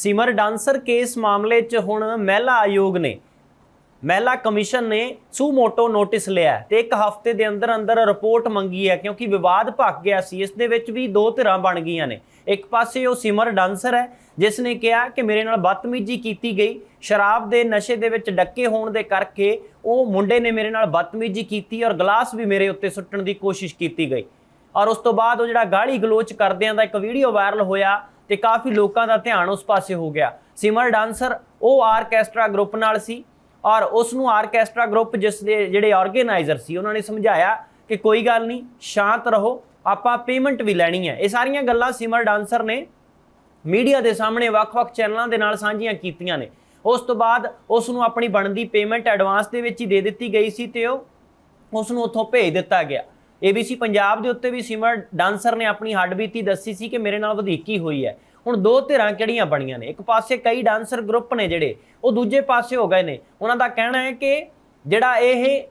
ਸਿਮਰ dancer case ਮਾਮਲੇ 'ਚ ਹੁਣ ਮਹਿਲਾ ਆਯੋਗ ਨੇ। ਮਹਿਲਾ ਕਮਿਸ਼ਨ ਨੇ ਸੂ ਮੋਟੋ ਨੋਟਿਸ ਲਿਆ ਹੈ ਤੇ ਇੱਕ ਹਫ਼ਤੇ ਦੇ ਅੰਦਰ ਅੰਦਰ ਰਿਪੋਰਟ ਮੰਗੀ ਹੈ ਕਿਉਂਕਿ ਵਿਵਾਦ ਭਖ ਗਿਆ ਸੀ, ਇਸ ਦੇ ਵਿੱਚ ਵੀ ਦੋ ਧਿਰਾਂ ਬਣ ਗਈਆਂ ਨੇ। ਇੱਕ ਪਾਸੇ ਉਹ ਸਿਮਰ ਡਾਂਸਰ ਹੈ, ਜਿਸ ਨੇ ਕਿਹਾ ਕਿ ਮੇਰੇ ਨਾਲ ਬਦਤਮੀਜ਼ੀ ਕੀਤੀ ਗਈ, ਸ਼ਰਾਬ ਦੇ ਨਸ਼ੇ ਦੇ ਵਿੱਚ ਡੱਕੇ ਹੋਣ ਦੇ ਕਰਕੇ ਉਹ ਮੁੰਡੇ ਨੇ ਮੇਰੇ ਨਾਲ ਬਦਤਮੀਜ਼ੀ ਕੀਤੀ ਔਰ ਗਲਾਸ ਵੀ ਮੇਰੇ ਉੱਤੇ ਸੁੱਟਣ ਦੀ ਕੋਸ਼ਿਸ਼ ਕੀਤੀ ਗਈ। ਔਰ ਉਸ ਤੋਂ ਬਾਅਦ ਉਹ ਜਿਹੜਾ ਗਾਲੀ ਗਲੋਚ ਕਰਦਿਆਂ ਦਾ ਇੱਕ ਵੀਡੀਓ ਵਾਇਰਲ ਹੋਇਆ ਤੇ ਕਾਫੀ ਲੋਕਾਂ ਦਾ ਧਿਆਨ ਉਸ ਪਾਸੇ ਹੋ ਗਿਆ। ਸਿਮਰ ਡਾਂਸਰ, ਉਹ ਆਰਕੈਸਟਰਾ ਗਰੁੱਪ ਨਾਲ ਸੀ ਔਰ ਉਸ ਨੂੰ ਆਰਕੈਸਟਰਾ ਗਰੁੱਪ ਜਿਸ ਦੇ ਜਿਹੜੇ ਆਰਗੇਨਾਈਜ਼ਰ ਸੀ, ਉਹਨਾਂ ਨੇ ਸਮਝਾਇਆ ਕਿ ਕੋਈ ਗੱਲ ਨਹੀਂ, ਸ਼ਾਂਤ ਰਹੋ, ਆਪਾਂ ਪੇਮੈਂਟ ਵੀ ਲੈਣੀ ਹੈ। ਇਹ ਸਾਰੀਆਂ ਗੱਲਾਂ ਸਿਮਰ ਡਾਂਸਰ ਨੇ ਮੀਡੀਆ ਦੇ ਸਾਹਮਣੇ ਵੱਖ-ਵੱਖ ਚੈਨਲਾਂ ਦੇ ਨਾਲ ਸਾਂਝੀਆਂ ਕੀਤੀਆਂ ਨੇ। ਉਸ ਤੋਂ ਬਾਅਦ ਉਸ ਨੂੰ ਆਪਣੀ ਬਣਦੀ ਪੇਮੈਂਟ ਐਡਵਾਂਸ ਦੇ ਵਿੱਚ ਹੀ ਦੇ ਦਿੱਤੀ ਗਈ ਸੀ ਤੇ ਉਹ ਉਸ ਨੂੰ ਉੱਥੋਂ ਭੇਜ ਦਿੱਤਾ ਗਿਆ। ABC ਪੰਜਾਬ ਦੇ ਉੱਤੇ ਵੀ ਸਿਮਰ ਡਾਂਸਰ ਨੇ ਆਪਣੀ ਹੱਡਬੀਤੀ ਦੱਸੀ ਸੀ ਕਿ ਮੇਰੇ ਨਾਲ ਵਧੇਕੀ ਹੋਈ ਹੈ। ਹੁਣ ਦੋ ਧਿਰਾਂ ਕਿਹੜੀਆਂ ਬਣੀਆਂ ਨੇ? ਇੱਕ ਪਾਸੇ ਕਈ ਡਾਂਸਰ ਗਰੁੱਪ ਨੇ ਜਿਹੜੇ, ਉਹ ਦੂਜੇ ਪਾਸੇ ਹੋ ਗਏ ਨੇ। ਉਹਨਾਂ ਦਾ ਕਹਿਣਾ ਹੈ ਕਿ ਜਿਹੜਾ ਇਹ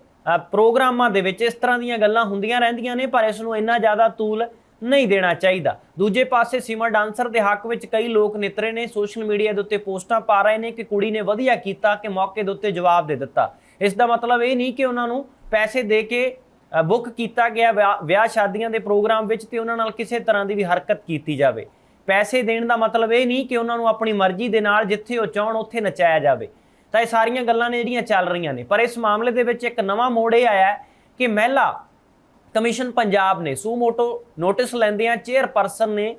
ਪ੍ਰੋਗਰਾਮਾਂ ਦੇ ਵਿੱਚ ਇਸ ਤਰ੍ਹਾਂ ਦੀਆਂ ਗੱਲਾਂ ਹੁੰਦੀਆਂ ਰਹਿੰਦੀਆਂ ਨੇ, ਪਰ ਇਸ ਨੂੰ ਇੰਨਾ ਜ਼ਿਆਦਾ ਤੂਲ ਨਹੀਂ ਦੇਣਾ ਚਾਹੀਦਾ। ਦੂਜੇ ਪਾਸੇ ਸਿਮਰ ਡਾਂਸਰ ਦੇ ਹੱਕ ਵਿੱਚ ਕਈ ਲੋਕ ਨਿਤਰੇ ਨੇ, ਸੋਸ਼ਲ ਮੀਡੀਆ ਦੇ ਉੱਤੇ ਪੋਸਟਾਂ ਪਾ ਰਹੇ ਨੇ ਕਿ ਕੁੜੀ ਨੇ ਵਧੀਆ ਕੀਤਾ, ਕਿ ਮੌਕੇ ਦੇ ਉੱਤੇ ਜਵਾਬ ਦੇ ਦਿੱਤਾ। ਇਸ ਦਾ ਮਤਲਬ ਇਹ ਨਹੀਂ ਕਿ ਉਹਨਾਂ ਨੂੰ ਪੈਸੇ ਦੇ ਕੇ ਬੁੱਕ ਕੀਤਾ ਗਿਆ ਵਿਆਹ- ਵਿਆਹ ਸ਼ਾਦੀਆਂ ਦੇ ਪ੍ਰੋਗਰਾਮ ਵਿੱਚ ਤੇ ਉਹਨਾਂ ਨਾਲ ਕਿਸੇ ਤਰ੍ਹਾਂ ਦੀ ਵੀ ਹਰਕਤ ਕੀਤੀ ਜਾਵੇ। ਪੈਸੇ ਦੇਣ ਦਾ ਮਤਲਬ ਇਹ ਨਹੀਂ ਕਿ ਉਹਨਾਂ ਨੂੰ ਆਪਣੀ ਮਰਜ਼ੀ ਦੇ ਨਾਲ ਜਿੱਥੇ ਉਹ ਚਾਹਣ ਉੱਥੇ ਨਚਾਇਆ ਜਾਵੇ। ਤਾਂ ਇਹ ਸਾਰੀਆਂ ਗੱਲਾਂ ਨੇ ਜਿਹੜੀਆਂ ਚੱਲ ਰਹੀਆਂ ਨੇ। ਪਰ ਇਸ ਮਾਮਲੇ ਦੇ ਵਿੱਚ ਇੱਕ ਨਵਾਂ ਮੋੜ ਇਹ ਆਇਆ ਕਿ ਮਹਿਲਾ ਕਮਿਸ਼ਨ ਪੰਜਾਬ ਨੇ ਸੂ ਮੋਟੋ ਨੋਟਿਸ ਲੈਂਦਿਆਂ ਚੇਅਰਪਰਸਨ ਨੇ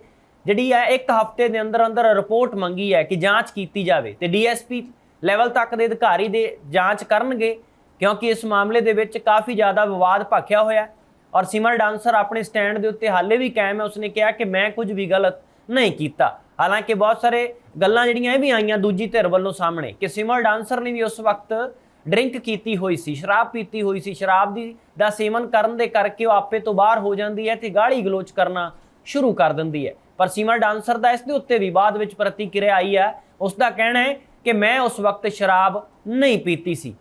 ਜਿਹੜੀ ਹੈ ਇੱਕ ਹਫ਼ਤੇ ਦੇ ਅੰਦਰ ਅੰਦਰ ਰਿਪੋਰਟ ਮੰਗੀ ਹੈ ਕਿ ਜਾਂਚ ਕੀਤੀ ਜਾਵੇ ਤੇ ਡੀਐਸਪੀ ਲੈਵਲ ਤੱਕ ਦੇ ਅਧਿਕਾਰੀ ਦੇ ਜਾਂਚ ਕਰਨਗੇ। ਕਿਉਂਕਿ ਇਸ ਮਾਮਲੇ ਦੇ ਵਿੱਚ ਕਾਫੀ ਜ਼ਿਆਦਾ ਵਿਵਾਦ ਭਖਿਆ ਹੋਇਆ ਔਰ ਸਿਮਰ ਡਾਂਸਰ ਆਪਣੇ ਸਟੈਂਡ ਦੇ ਉੱਤੇ ਹਾਲੇ ਵੀ ਕਾਇਮ ਹੈ। ਉਸਨੇ ਕਿਹਾ ਕਿ ਮੈਂ ਕੁਝ ਵੀ ਗਲਤ ਨਹੀਂ ਕੀਤਾ। ਹਾਲਾਂਕਿ ਬਹੁਤ ਸਾਰੇ ਗੱਲਾਂ ਜਿਹੜੀਆਂ ਇਹ ਵੀ ਆਈਆਂ ਦੂਜੀ ਧਿਰ ਵੱਲੋਂ ਸਾਹਮਣੇ ਕਿ ਸਿਮਰ ਡਾਂਸਰ ਨੇ ਵੀ ਉਸ ਵਕਤ ਡਰਿੰਕ ਕੀਤੀ ਹੋਈ ਸੀ, ਸ਼ਰਾਬ ਪੀਤੀ ਹੋਈ ਸੀ। ਸ਼ਰਾਬ ਦੀ ਦਾ ਸੇਵਨ ਕਰਨ ਦੇ ਕਰਕੇ ਉਹ ਆਪੇ ਤੋਂ ਬਾਹਰ ਹੋ ਜਾਂਦੀ ਹੈ ਤੇ ਗਾਲੀ ਗਲੋਚ ਕਰਨਾ ਸ਼ੁਰੂ ਕਰ ਦਿੰਦੀ ਹੈ। ਪਰ ਸਿਮਰ ਡਾਂਸਰ ਦਾ ਇਸ ਦੇ ਉੱਤੇ ਵੀ ਬਾਅਦ ਵਿੱਚ ਪ੍ਰਤੀਕਿਰਿਆ ਆਈ ਹੈ। ਉਸ ਦਾ ਕਹਿਣਾ ਹੈ ਕਿ ਮੈਂ ਉਸ ਵਕਤ ਸ਼ਰਾਬ ਨਹੀਂ ਪੀਤੀ ਸੀ।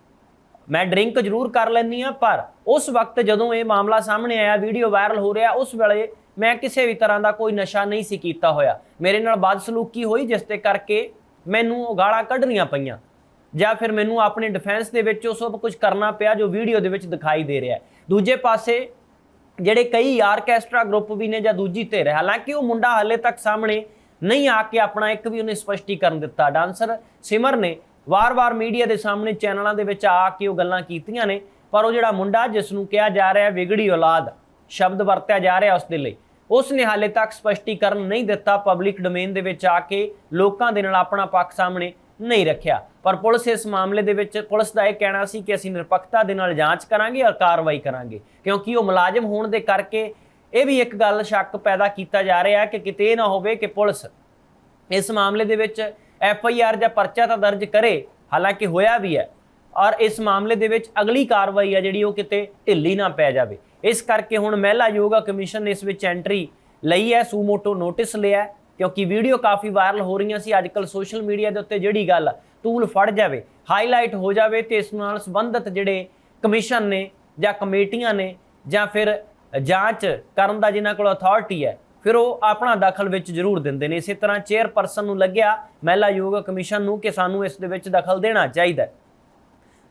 ਮੈਂ ਡਰਿੰਕ ਜ਼ਰੂਰ ਕਰ ਲੈਂਦੀ ਆ ਪਰ ਉਸ ਵਕਤ ਜਦੋਂ ਇਹ ਮਾਮਲਾ ਸਾਹਮਣੇ ਆਇਆ, ਵੀਡੀਓ ਵਾਇਰਲ ਹੋ ਰਿਹਾ, ਉਸ ਵੇਲੇ ਮੈਂ ਕਿਸੇ ਵੀ ਤਰ੍ਹਾਂ ਦਾ ਕੋਈ ਨਸ਼ਾ ਨਹੀਂ ਸੀ ਕੀਤਾ ਹੋਇਆ। ਮੇਰੇ ਨਾਲ ਬਦਸਲੂਕੀ ਹੋਈ, ਜਿਸ ਤੇ ਕਰਕੇ ਮੈਨੂੰ ਉਹ ਗਾਲਾਂ ਕੱਢਣੀਆਂ ਪਈਆਂ। ਜਾਂ ਫਿਰ ਮੈਨੂੰ ਆਪਣੇ ਡਿਫੈਂਸ ਦੇ ਵਿੱਚ ਉਹ ਸਭ ਕੁਝ ਕਰਨਾ ਪਿਆ, ਜੋ ਵੀਡੀਓ ਦੇ ਵਿੱਚ ਦਿਖਾਈ ਦੇ ਰਿਹਾ ਦੂਜੇ ਪਾਸੇ ਜਿਹੜੇ ਕਈ ਆਰਕੈਸਟਰਾ ਗਰੁੱਪ ਵੀ ਨੇ ਜਾਂ ਦੂਜੀ ਧਿਰ ਹੈ, ਹਾਲਾਂਕਿ ਉਹ ਮੁੰਡਾ ਹਾਲੇ ਤੱਕ ਸਾਹਮਣੇ ਨਹੀਂ ਆ ਕੇ ਆਪਣਾ ਇੱਕ ਵੀ ਉਹਨੇ ਸਪਸ਼ਟੀਕਰਨ ਦਿੱਤਾ। ਡਾਂਸਰ ਸਿਮਰ ਨੇ ਵਾਰ-ਵਾਰ ਮੀਡੀਆ ਦੇ ਸਾਹਮਣੇ ਚੈਨਲਾਂ ਦੇ ਵਿੱਚ ਆ ਕੇ ਉਹ ਗੱਲਾਂ ਕੀਤੀਆਂ ਨੇ, ਪਰ ਉਹ ਜਿਹੜਾ ਮੁੰਡਾ ਜਿਸ ਨੂੰ ਕਿਹਾ ਜਾ ਰਿਹਾ ਵਿਗੜੀ ਔਲਾਦ, ਸ਼ਬਦ ਵਰਤਿਆ ਜਾ ਰਿਹਾ ਉਸ ਦੇ ਲਈ ਉਸ ਨੇ ਹਾਲੇ ਤੱਕ ਸਪਸ਼ਟੀਕਰਨ ਨਹੀਂ ਦਿੱਤਾ ਪਬਲਿਕ ਡੋਮੇਨ ਦੇ ਵਿੱਚ ਆ ਕੇ ਲੋਕਾਂ ਦੇ ਨਾਲ ਆਪਣਾ ਪੱਖ ਸਾਹਮਣੇ ਨਹੀਂ ਰੱਖਿਆ। ਪਰ ਪੁਲਿਸ ਇਸ ਮਾਮਲੇ ਦੇ ਵਿੱਚ, ਪੁਲਿਸ ਦਾ ਇਹ ਕਹਿਣਾ ਸੀ ਕਿ ਅਸੀਂ ਨਿਰਪੱਖਤਾ ਦੇ ਨਾਲ ਜਾਂਚ ਕਰਾਂਗੇ ਔਰ ਕਾਰਵਾਈ ਕਰਾਂਗੇ, ਕਿਉਂਕਿ ਉਹ ਮੁਲਾਜ਼ਮ ਹੋਣ ਦੇ ਕਰਕੇ ਇਹ ਵੀ ਇੱਕ ਗੱਲ ਸ਼ੱਕ ਪੈਦਾ ਕੀਤਾ ਜਾ ਰਿਹਾ ਹੈ ਕਿ ਕਿਤੇ ਇਹ ਨਾ ਹੋਵੇ ਕਿ ਪੁਲਿਸ ਇਸ ਮਾਮਲੇ ਦੇ ਵਿੱਚ ਐਫ ਆਈ ਆਰ ਜਾਂ ਪਰਚਾ ਤਾਂ ਦਰਜ ਕਰੇ, ਹਾਲਾਂਕਿ ਹੋਇਆ ਵੀ ਹੈ। ਔਰ ਇਸ ਮਾਮਲੇ ਦੇ ਵਿੱਚ ਅਗਲੀ ਕਾਰਵਾਈ ਹੈ ਜਿਹੜੀ ਉਹ ਕਿਤੇ ਢਿੱਲੀ ਨਾ ਪੈ ਜਾਵੇ। ਇਸ ਕਰਕੇ ਹੁਣ ਮਹਿਲਾ ਯੋਗਾ ਕਮਿਸ਼ਨ ਨੇ ਇਸ ਵਿੱਚ ਐਂਟਰੀ ਲਈ ਹੈ ਸੂਮੋਟੋ ਨੋਟਿਸ ਲਿਆ ਕਿਉਂਕਿ ਵੀਡੀਓ ਕਾਫੀ ਵਾਇਰਲ ਹੋ ਰਹੀਆਂ ਸੀ। ਅੱਜਕੱਲ ਸੋਸ਼ਲ ਮੀਡੀਆ ਦੇ ਉੱਤੇ ਜਿਹੜੀ ਗੱਲ ਤੂਲ ਫੜ ਜਾਵੇ ਹਾਈਲਾਈਟ ਹੋ ਜਾਵੇ ਤੇ ਇਸ ਨਾਲ ਸੰਬੰਧਿਤ ਜਿਹੜੇ ਕਮਿਸ਼ਨ ਨੇ ਜਾਂ ਕਮੇਟੀਆਂ ਨੇ ਜਾਂ ਫਿਰ ਜਾਂਚ ਕਰਨ ਦਾ ਜਿਨ੍ਹਾਂ ਕੋਲ ਅਥਾਰਟੀ ਹੈ ਫਿਰ ਉਹ ਆਪਣਾ ਦਖਲ ਵਿੱਚ ਜ਼ਰੂਰ ਦਿੰਦੇ ਨੇ। ਇਸੇ ਤਰ੍ਹਾਂ ਚੇਅਰਪਰਸਨ ਨੂੰ ਲੱਗਿਆ ਮਹਿਲਾ ਯੋਗ ਕਮਿਸ਼ਨ ਨੂੰ ਕਿ ਸਾਨੂੰ ਇਸ ਦੇ ਵਿੱਚ ਦਖਲ ਦੇਣਾ ਚਾਹੀਦਾ ਹੈ।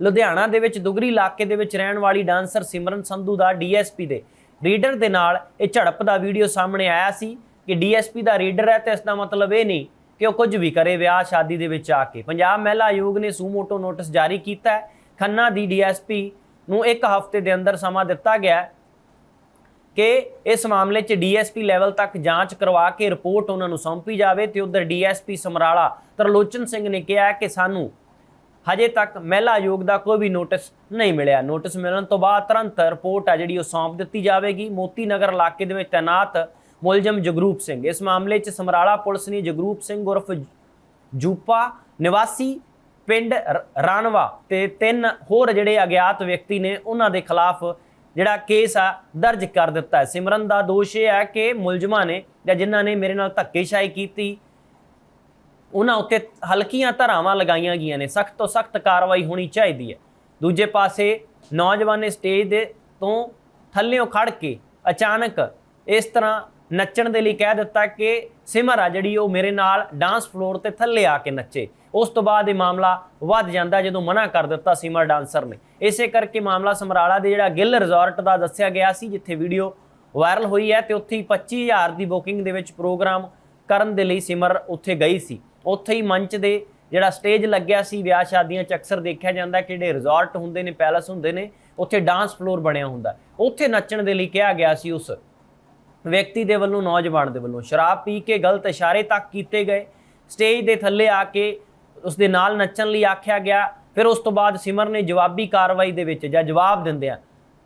ਲੁਧਿਆਣਾ ਦੇ ਵਿੱਚ ਦੁਗਰੀ ਇਲਾਕੇ ਦੇ ਵਿੱਚ ਰਹਿਣ ਵਾਲੀ ਡਾਂਸਰ ਸਿਮਰਨ ਸੰਧੂ ਦਾ ਡੀਐਸਪੀ ਦੇ ਰੀਡਰ ਦੇ ਨਾਲ ਇਹ ਝੜਪ ਦਾ ਵੀਡੀਓ ਸਾਹਮਣੇ ਆਇਆ ਸੀ ਕਿ ਡੀਐਸਪੀ ਦਾ ਰੀਡਰ ਹੈ ਤੇ ਇਸ ਦਾ ਮਤਲਬ ਇਹ ਨਹੀਂ ਕਿ ਉਹ ਕੁਝ ਵੀ ਕਰੇ ਵਿਆਹ ਸ਼ਾਦੀ ਦੇ ਵਿੱਚ ਆ ਕੇ। ਪੰਜਾਬ ਮਹਿਲਾ ਆਯੋਗ ਨੇ ਸੂਮੋਟੋ ਨੋਟਿਸ ਜਾਰੀ ਕੀਤਾ ਹੈ। ਖੰਨਾ ਦੀ ਡੀਐਸਪੀ ਨੂੰ ਇੱਕ ਹਫ਼ਤੇ ਦੇ ਅੰਦਰ ਸਮਾਂ ਦਿੱਤਾ ਗਿਆ ਕਿ ਇਸ ਮਾਮਲੇ 'ਚ ਡੀਐਸਪੀ ਲੈਵਲ ਤੱਕ ਜਾਂਚ ਕਰਵਾ ਕੇ ਰਿਪੋਰਟ ਉਹਨਾਂ ਨੂੰ ਸੌਂਪੀ ਜਾਵੇ ਤੇ ਉਧਰ ਡੀਐਸਪੀ ਸਮਰਾਲਾ ਤਰਲੋਚਨ ਸਿੰਘ ਨੇ ਕਿਹਾ ਕਿ ਸਾਨੂੰ ਹਜੇ ਤੱਕ ਮਹਿਲਾ ਆਯੋਗ ਦਾ ਕੋਈ ਵੀ ਨੋਟਿਸ ਨਹੀਂ ਮਿਲਿਆ। ਨੋਟਿਸ ਮਿਲਣ ਤੋਂ ਬਾਅਦ ਤੁਰੰਤ ਰਿਪੋਰਟ ਆ ਜਿਹੜੀ ਉਹ ਸੌਂਪ ਦਿੱਤੀ ਜਾਵੇਗੀ। ਮੋਤੀ ਨਗਰ ਇਲਾਕੇ ਦੇ ਵਿੱਚ ਤੈਨਾਤ ਮੁਲਜ਼ਮ ਜਗਰੂਪ ਸਿੰਘ। ਇਸ ਮਾਮਲੇ 'ਚ ਸਮਰਾਲਾ ਪੁਲਿਸ ਨੇ ਜਗਰੂਪ ਸਿੰਘ ਉਰਫ ਜੂਪਾ, ਨਿਵਾਸੀ ਪਿੰਡ ਰ- ਰਾਣਵਾ ਤੇ ਤਿੰਨ ਹੋਰ ਜਿਹੜੇ ਅਗਿਆਤ ਵਿਅਕਤੀ ਨੇ, ਉਹਨਾਂ ਦੇ ਖਿਲਾਫ ਜਿਹੜਾ ਕੇਸ ਆ, ਦਰਜ ਕਰ ਦਿੱਤਾ ਹੈ। ਸਿਮਰਨ ਦਾ ਦੋਸ਼ ਇਹ ਹੈ ਕਿ ਮੁਲਜ਼ਮਾਂ ਨੇ ਜਾਂ ਜਿਨ੍ਹਾਂ ਨੇ ਮੇਰੇ ਨਾਲ ਧੱਕੇਸ਼ਾਹੀ ਕੀਤੀ, ਉਹਨਾਂ ਉੱਤੇ ਹਲਕੀਆਂ ਧਾਰਾਵਾਂ ਲਗਾਈਆਂ ਗਈਆਂ ਨੇ। ਸਖਤ ਤੋਂ ਸਖਤ ਕਾਰਵਾਈ ਹੋਣੀ ਚਾਹੀਦੀ ਹੈ। ਦੂਜੇ ਪਾਸੇ ਨੌਜਵਾਨ ਨੇ ਸਟੇਜ ਦੇ ਤੋਂ ਥੱਲਿਓਂ ਖੜ ਕੇ ਅਚਾਨਕ ਇਸ ਤਰ੍ਹਾਂ ਨੱਚਣ ਦੇ ਲਈ ਕਹਿ ਦਿੱਤਾ ਕਿ ਸਿਮਰ ਆ ਜਿਹੜੀ ਉਹ ਮੇਰੇ ਨਾਲ ਡਾਂਸ ਫਲੋਰ ਤੇ ਥੱਲੇ ਆ ਕੇ ਨੱਚੇ। ਉਸ ਤੋਂ ਬਾਅਦ ਇਹ ਮਾਮਲਾ ਵੱਧ ਜਾਂਦਾ ਜਦੋਂ ਮਨਾ ਕਰ ਦਿੱਤਾ ਸਿਮਰ ਡਾਂਸਰ ਨੇ। ਇਸੇ ਕਰਕੇ ਮਾਮਲਾ ਸਮਰਾਲਾ ਦੇ ਜਿਹੜਾ ਗਿੱਲ ਰਿਜ਼ੋਰਟ ਦਾ ਦੱਸਿਆ ਗਿਆ ਸੀ, ਜਿੱਥੇ ਵੀਡੀਓ ਵਾਇਰਲ ਹੋਈ ਹੈ ਤੇ ਉੱਥੇ ਹੀ 25000 ਦੀ ਬੁਕਿੰਗ ਦੇ ਵਿੱਚ ਪ੍ਰੋਗਰਾਮ ਕਰਨ ਦੇ ਲਈ ਸਿਮਰ ਉੱਥੇ ਗਈ ਸੀ। ਉੱਥੇ ਹੀ ਮੰਚ ਦੇ ਜਿਹੜਾ ਸਟੇਜ ਲੱਗਿਆ ਸੀ, ਵਿਆਹ ਸ਼ਾਦੀਆਂ ਚ ਅਕਸਰ ਦੇਖਿਆ ਜਾਂਦਾ ਕਿ ਜਿਹੜੇ ਰਿਜ਼ੋਰਟ ਹੁੰਦੇ ਨੇ, ਪੈਲਸ ਹੁੰਦੇ ਨੇ, ਉੱਥੇ ਡਾਂਸ ਫਲੋਰ ਬਣਿਆ ਹੁੰਦਾ। ਉੱਥੇ ਨੱਚਣ ਦੇ ਲਈ ਕਿਹਾ ਗਿਆ ਸੀ ਉਸ ਵਿਅਕਤੀ ਦੇ ਵੱਲੋਂ, ਨੌਜਵਾਨ ਦੇ ਵੱਲੋਂ। ਸ਼ਰਾਬ ਪੀ ਕੇ ਗਲਤ ਇਸ਼ਾਰੇ ਤੱਕ ਕੀਤੇ ਗਏ। ਸਟੇਜ ਦੇ ਥੱਲੇ ਆ ਕੇ ਉਸ ਦੇ ਨਾਲ ਨੱਚਣ ਲਈ ਆਖਿਆ ਗਿਆ। ਫਿਰ ਉਸ ਤੋਂ ਬਾਅਦ ਸਿਮਰ ਨੇ ਜਵਾਬੀ ਕਾਰਵਾਈ ਦੇ ਵਿੱਚ ਜਾਂ ਜਵਾਬ ਦਿੰਦਿਆਂ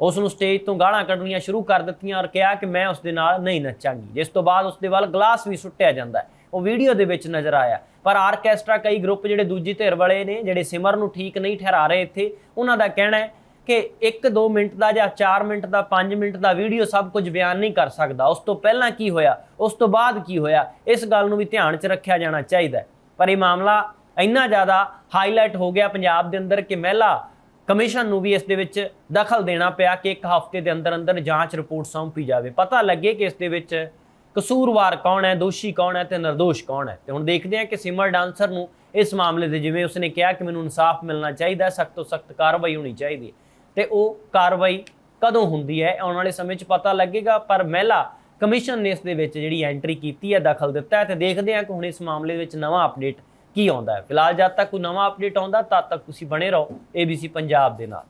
ਉਸ ਨੂੰ ਸਟੇਜ ਤੋਂ ਗਾਲਾਂ ਕੱਢਣੀਆਂ ਸ਼ੁਰੂ ਕਰ ਦਿੱਤੀਆਂ ਔਰ ਕਿਹਾ ਕਿ ਮੈਂ ਉਸ ਦੇ ਨਾਲ ਨਹੀਂ ਨੱਚਾਂਗੀ। ਜਿਸ ਤੋਂ ਬਾਅਦ ਉਸ ਦੇ ਵੱਲ ਗਲਾਸ ਵੀ ਸੁੱਟਿਆ ਜਾਂਦਾ ਉਹ ਵੀਡੀਓ ਦੇ ਵਿੱਚ ਨਜ਼ਰ ਆਇਆ। ਪਰ ਆਰਕੈਸਟਰਾ ਕਈ ਗਰੁੱਪ ਜਿਹੜੇ ਦੂਜੀ ਧਿਰ ਵਾਲੇ ਨੇ, ਜਿਹੜੇ ਸਿਮਰ ਨੂੰ ਠੀਕ ਨਹੀਂ ਠਹਿਰਾ ਰਹੇ ਇੱਥੇ, ਉਹਨਾਂ ਦਾ ਕਹਿਣਾ ਹੈ ਕਿ 1-2 ਮਿੰਟ ਦਾ ਜਾਂ 4 ਮਿੰਟ ਦਾ 5 ਮਿੰਟ ਦਾ ਵੀਡੀਓ ਸਭ ਕੁਝ ਬਿਆਨ ਨਹੀਂ ਕਰ ਸਕਦਾ। ਉਸ ਤੋਂ ਪਹਿਲਾਂ ਕੀ ਹੋਇਆ? ਉਸ ਤੋਂ ਬਾਅਦ ਕੀ ਹੋਇਆ? ਇਸ ਗੱਲ ਨੂੰ ਵੀ ਧਿਆਨ 'ਚ ਰੱਖਿਆ ਜਾਣਾ ਚਾਹੀਦਾ ਪਰ ਇਹ ਮਾਮਲਾ ਇੰਨਾ ਜ਼ਿਆਦਾ ਹਾਈਲਾਈਟ ਹੋ ਗਿਆ ਪੰਜਾਬ ਦੇ ਅੰਦਰ ਕਿ ਮਹਿਲਾ ਕਮਿਸ਼ਨ ਨੂੰ ਵੀ ਇਸ ਦੇ ਵਿੱਚ ਦਖਲ ਦੇਣਾ ਪਿਆ ਕਿ ਇੱਕ ਹਫ਼ਤੇ ਦੇ ਅੰਦਰ ਅੰਦਰ ਜਾਂਚ ਰਿਪੋਰਟ ਸੌਂਪੀ ਜਾਵੇ। ਪਤਾ ਲੱਗੇ ਕਿ ਇਸ ਦੇ ਵਿੱਚ ਕਸੂਰਵਾਰ ਕੌਣ ਹੈ, ਦੋਸ਼ੀ ਕੌਣ ਹੈ ਤੇ ਨਿਰਦੋਸ਼ ਕੌਣ ਹੈ। ਤੇ ਹੁਣ ਦੇਖਦੇ ਹਾਂ ਕਿ ਸਿਮਰ ਡਾਂਸਰ ਨੂੰ ਇਸ ਮਾਮਲੇ ਦੇ ਜਿਵੇਂ ਉਸਨੇ ਕਿਹਾ ਕਿ ਮੈਨੂੰ ਇਨਸਾਫ ਮਿਲਣਾ ਚਾਹੀਦਾ ਸਖਤ ਤੋਂ ਸਖਤ ਕਾਰਵਾਈ ਹੋਣੀ ਚਾਹੀਦੀ ਹੈ। ਤੇ ਉਹ ਕਾਰਵਾਈ ਕਦੋਂ ਹੁੰਦੀ ਹੈ, ਆਉਣ ਵਾਲੇ ਸਮੇਂ 'ਚ ਪਤਾ ਲੱਗੇਗਾ, ਪਰ ਮਹਿਲਾ ਕਮਿਸ਼ਨ ਨੇ ਇਸ ਦੇ ਵਿੱਚ ਜਿਹੜੀ ਐਂਟਰੀ ਕੀਤੀ ਹੈ, ਦਖਲ ਦਿੱਤਾ ਹੈ ਤੇ ਦੇਖਦੇ ਹਾਂ ਕਿ ਹੁਣ ਇਸ ਮਾਮਲੇ ਵਿੱਚ ਨਵਾਂ ਅਪਡੇਟ ਕੀ ਆਉਂਦਾ ਹੈ। ਫਿਲਹਾਲ ਜਦ ਤੱਕ ਕੋਈ ਨਵਾਂ ਅਪਡੇਟ ਆਉਂਦਾ, ਤਦ ਤੱਕ ਤੁਸੀਂ ਬਣੇ ਰਹੋ ABC ਪੰਜਾਬ ਦੇ ਨਾਲ।